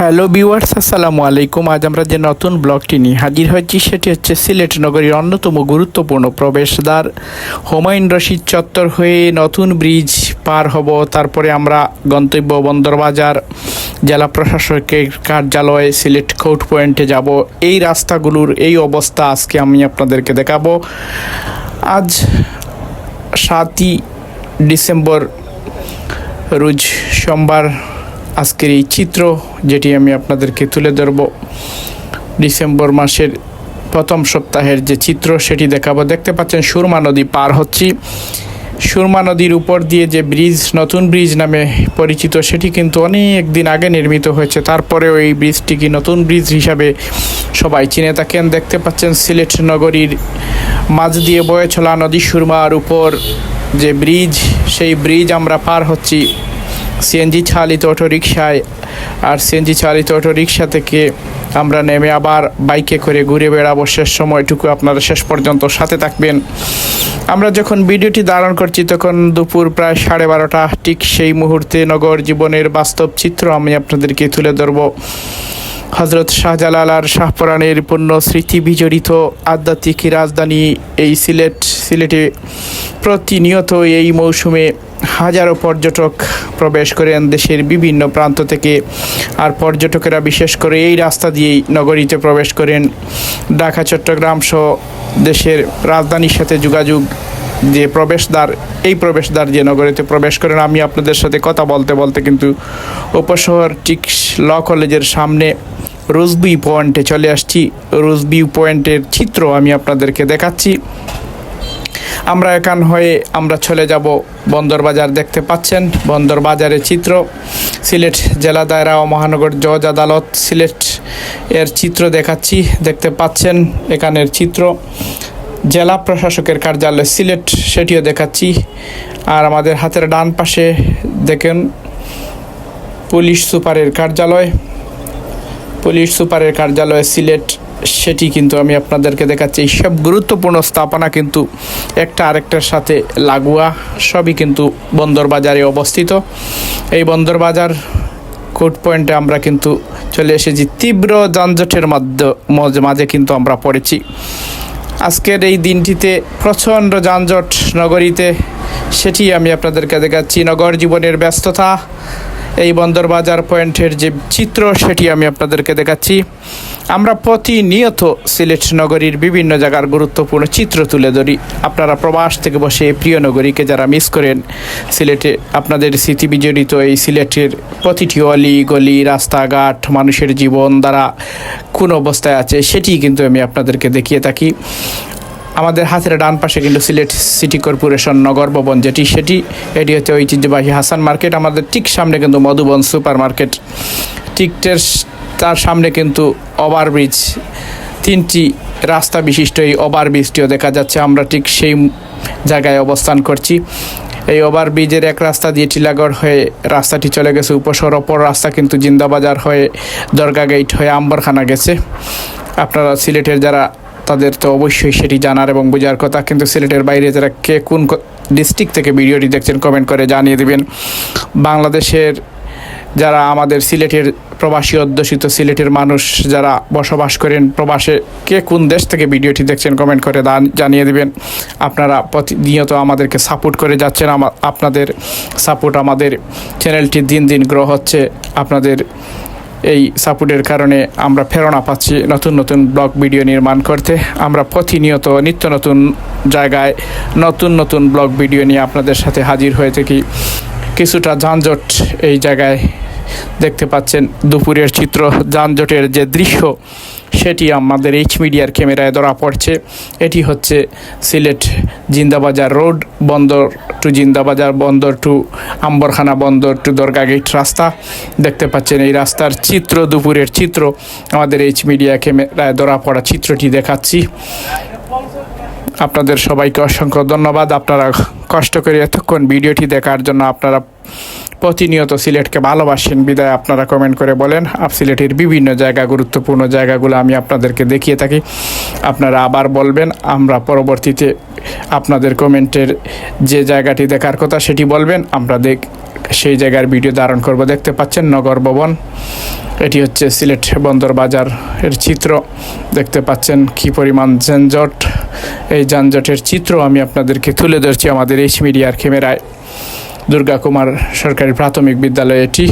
Hello viewers, আসসালামু আলাইকুম। আজ আমরা যে নতুন ব্লগটি নিয়ে হাজির হয়েছি, সেটি হচ্ছে সিলেট নগরীর অন্যতম গুরুত্বপূর্ণ প্রবেশদ্বার। হুমায়ুন রশিদ চত্বর হয়ে নতুন ব্রিজ পার হব। তারপরে আমরা গন্তব্য বন্দরবাজার, জেলা প্রশাসকের কার্যালয় সিলেট কোর্ট পয়েন্টে যাব। এই রাস্তাগুলোর এই অবস্থা আজকে আমি আপনাদেরকে দেখাবো। আজ সাতই ডিসেম্বর, রোজ সোমবার আজকের এই চিত্র, যেটি আমি আপনাদেরকে তুলে ধরব। ডিসেম্বর মাসের প্রথম সপ্তাহের যে চিত্র, সেটি দেখাবো। দেখতে পাচ্ছেন, সুরমা নদী পার হচ্ছি। সুরমা নদীর উপর দিয়ে যে ব্রিজ, নতুন ব্রিজ নামে পরিচিত, সেটি কিন্তু অনেক দিন আগে নির্মিত হয়েছে। তারপরেও ব্রিজটি কি নতুন ব্রিজ হিসাবে সবাই চিনে থাকেন। দেখতে পাচ্ছেন, সিলেট নগরীর মাঝ দিয়ে বয়ে চলা নদী সুরমার উপর যে ব্রিজ, সেই ব্রিজ আমরা পার হচ্ছি। সিএনজি চালিত অটো রিক্সায় আর সিএনজি চালিত অটো রিক্সা থেকে আমরা নেমে আবার বাইকে করে ঘুরে বেড়াবো। শেষ সময়টুকু আপনারা শেষ পর্যন্ত সাথে থাকবেন। আমরা যখন ভিডিওটি ধারণ করছি তখন দুপুর প্রায় সাড়ে বারোটা, ঠিক সেই মুহূর্তে নগর জীবনের বাস্তব চিত্র আমি আপনাদেরকে তুলে ধরবো। হজরত শাহজালাল আর শাহপরানের পূর্ণ স্মৃতি বিজড়িত আধ্যাত্মিক রাজধানী এই সিলেট, সিলেটে প্রতিনিয়ত এই মৌসুমে হাজারো পর্যটক প্রবেশ করেন দেশের বিভিন্ন প্রান্ত থেকে। আর পর্যটকেরা বিশেষ করে এই রাস্তা দিয়েই নগরীতে প্রবেশ করেন। ঢাকা, চট্টগ্রাম সহ দেশের রাজধানীর সাথে যোগাযোগ যে প্রবেশদ্বার, এই প্রবেশদ্বার যে নগরীতে প্রবেশ করেন, আমি আপনাদের সাথে কথা বলতে বলতে কিন্তু উপশহর ঠিক ল কলেজের সামনে রোজবি পয়েন্টে চলে আসছি। রোজবি পয়েন্টের চিত্র আমি আপনাদেরকে দেখাচ্ছি। আমরা এখান হয়ে আমরা চলে যাব বন্দর বাজার দেখতে পাচ্ছেন। বন্দর বাজারের চিত্র, সিলেট জেলা দায়রা ও মহানগর জজ আদালত সিলেট এর চিত্র দেখাচ্ছি, দেখতে পাচ্ছেন এখানের চিত্র। জেলা প্রশাসকের কার্যালয় সিলেট, সেটিও দেখাচ্ছি। আর আমাদের হাতের ডান পাশে দেখেন পুলিশ সুপারের কার্যালয়। পুলিশ সুপারের কার্যালয় সিলেট সেটি কিন্তু আমি আপনাদেরকে দেখাচ্ছি। এই সব গুরুত্বপূর্ণ স্থাপনা কিন্তু একটা আরেকটার সাথে লাগোয়া, সবই কিন্তু বন্দর বাজারে অবস্থিত। এই বন্দর বাজার কোর্ট পয়েন্টে আমরা কিন্তু চলে এসেছি। তীব্র যানজটের মাধ্যমে মাঝে কিন্তু আমরা পড়েছি। আজকের এই দিনটিতে প্রচণ্ড যানজট নগরীতে, সেটি আমি আপনাদেরকে দেখাচ্ছি। নগর জীবনের ব্যস্ততা এই বন্দর বাজার পয়েন্টের যে চিত্র, সেটি আমি আপনাদেরকে দেখাচ্ছি। আমরা প্রতিনিয়ত সিলেট নগরীর বিভিন্ন জায়গার গুরুত্বপূর্ণ চিত্র তুলে ধরি। আপনারা প্রবাস থেকে বসে প্রিয় নগরীকে যারা মিস করেন, সিলেটে আপনাদের স্মৃতি বিজড়িত এই সিলেটের প্রতিটি অলি, গলি, রাস্তাঘাট, মানুষের জীবন দ্বারা কোন অবস্থায় আছে সেটি কিন্তু আমি আপনাদেরকে দেখিয়ে থাকি। আমাদের হাতের ডান পাশে কিন্তু সিলেট সিটি কর্পোরেশন নগর ভবন যেটি, সেটি, এটি হচ্ছে ঐতিহ্যবাহী হাসান মার্কেট। আমাদের ঠিক সামনে কিন্তু মধুবন সুপার মার্কেট ঠিকটের তার সামনে কিন্তু ওভারব্রিজ তিনটি রাস্তা বিশিষ্ট এই ওভারব্রিজটিও দেখা যাচ্ছে। আমরা ঠিক সেই জায়গায় অবস্থান করছি। এই ওভারব্রিজের এক রাস্তা দিয়ে টিলাগড় হয়ে রাস্তাটি চলে গেছে উপসর অপর রাস্তা কিন্তু জিন্দাবাজার হয়ে দরগা গেট হয়ে আম্বরখানা গেছে। আপনারা সিলেটের যারা তাদের তো অবশ্যই সেটি জানার এবং বোঝার কথা। কিন্তু সিলেটের বাইরে যারা কে কোন ডিস্ট্রিক্ট থেকে ভিডিওটি দেখছেন কমেন্ট করে জানিয়ে দেবেন। বাংলাদেশের যারা আমাদের সিলেটের প্রবাসী অধ্যুষিত সিলেটের মানুষ যারা বসবাস করেন, প্রবাসে কে কোন দেশ থেকে ভিডিওটি দেখছেন কমেন্ট করে দান- জানিয়ে দেবেন। আপনারা প্রতিনিয়ত আমাদেরকে সাপোর্ট করে যাচ্ছেন। আপনাদের সাপোর্ট আমাদের চ্যানেলটি দিন দিন গ্রো হচ্ছে। আপনাদের এই সাপোর্টের কারণে আমরা প্রেরণা পাচ্ছি নতুন নতুন ব্লগ ভিডিও নির্মাণ করতে। আমরা প্রতিনিয়ত নিত্য নতুন জায়গায় নতুন নতুন ব্লগ ভিডিও নিয়ে আপনাদের সাথে হাজির হয়ে থাকি। কিছুটা যানজট এই জায়গায় দেখতে পাচ্ছেন। দুপুরের চিত্র, যানজটের যে দৃশ্য সেটি আমাদের এইচ মিডিয়ার ক্যামেরায় ধরা পড়ছে। এটি হচ্ছে Sylhet Zindabazar road, Bandar to Zindabazar, Bandar to Ambarkhana, বন্দর টু দরগা গেট রাস্তা। দেখতে পাচ্ছেন এই রাস্তার চিত্র, দুপুরের চিত্র। আমাদের এইচ মিডিয়া ক্যামেরায় ধরা পড়া চিত্রটি দেখাচ্ছি। আপনাদের সবাইকে অসংখ্য ধন্যবাদ। আপনারা কষ্ট করে এতক্ষণ ভিডিওটি দেখার জন্য আপনারা প্রতিনিয়ত সিলেটকে ভালোবাসেন। বিদায় আপনারা কমেন্ট করে বলেন। আপ সিলেটের বিভিন্ন জায়গা, গুরুত্বপূর্ণ জায়গাগুলো আমি আপনাদেরকে দেখিয়ে থাকি। আপনারা আবার বলবেন, আমরা পরবর্তীতে আপনাদের কমেন্টের যে জায়গাটি দেখার কথা সেটি বলবেন। আমরা দেখ, সেই জায়গার ভিডিও ধারণ করব। দেখতে পাচ্ছেন নগর ভবন। এটি হচ্ছে সিলেট বন্দর বাজার এর চিত্র। দেখতে পাচ্ছেন কি পরিমাণ যানজট। এই যানজটের চিত্র আমি আপনাদেরকে তুলে ধরছি আমাদের এইচ মিডিয়ার ক্যামেরায়। দুর্গা কুমার সরকারি প্রাথমিক বিদ্যালয় এটি